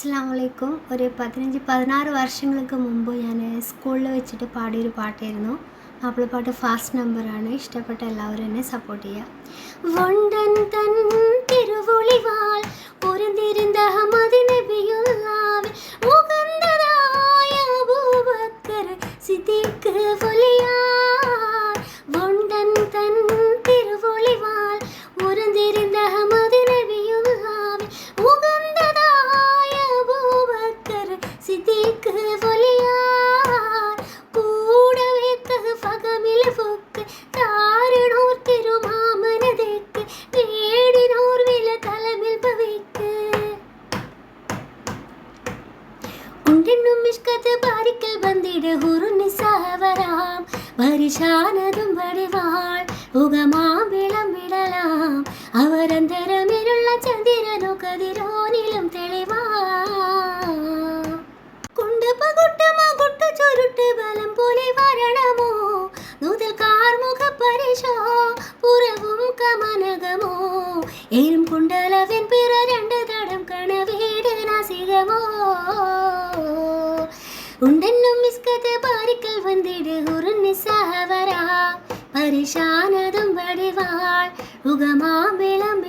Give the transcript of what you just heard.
അസ്സാം വലൈക്കും ഒരു പതിനഞ്ച് പതിനാറ് വർഷങ്ങൾക്ക് മുമ്പ് ഞാൻ സ്കൂളിൽ വെച്ചിട്ട് പാടിയൊരു പാട്ടായിരുന്നു. മാപ്പിളപ്പാട്ട് ഫാസ്റ്റ് നമ്പറാണ്. ഇഷ്ടപ്പെട്ട എല്ലാവരും എന്നെ സപ്പോർട്ട് ചെയ്യുക. ஒலியார் கூடவே பகமில் பொக்கு தாரணோர் திருமாமனதேக்கு ஏடினோர் வில தலைமில் பவைக்கு உண்டென்னும் மிஷ்கத்து பாரிக்கல் வந்திட குரு நிசாவராம். பரிஷானதும் வடிவாள் உகமாம் விளம் விடலாம் அவரந்தரமிருள்ள சந்திரனோ கதிரோனிலும் தெள കാർമുഖ പരിശോ പുറവും കമനകമോ ഏരും കുണ്ടലവൻ പിറ രണ്ട് തടം കണവീട് നാസികമോ ഉണ്ടെന്നും മിസ്കത്ത് പാരിക്കൽ വന്നിട് ഉറുന്നിസാവരാ പരിശാനതും വടിവാൾ ഉഗമാ വിളമ്പിടല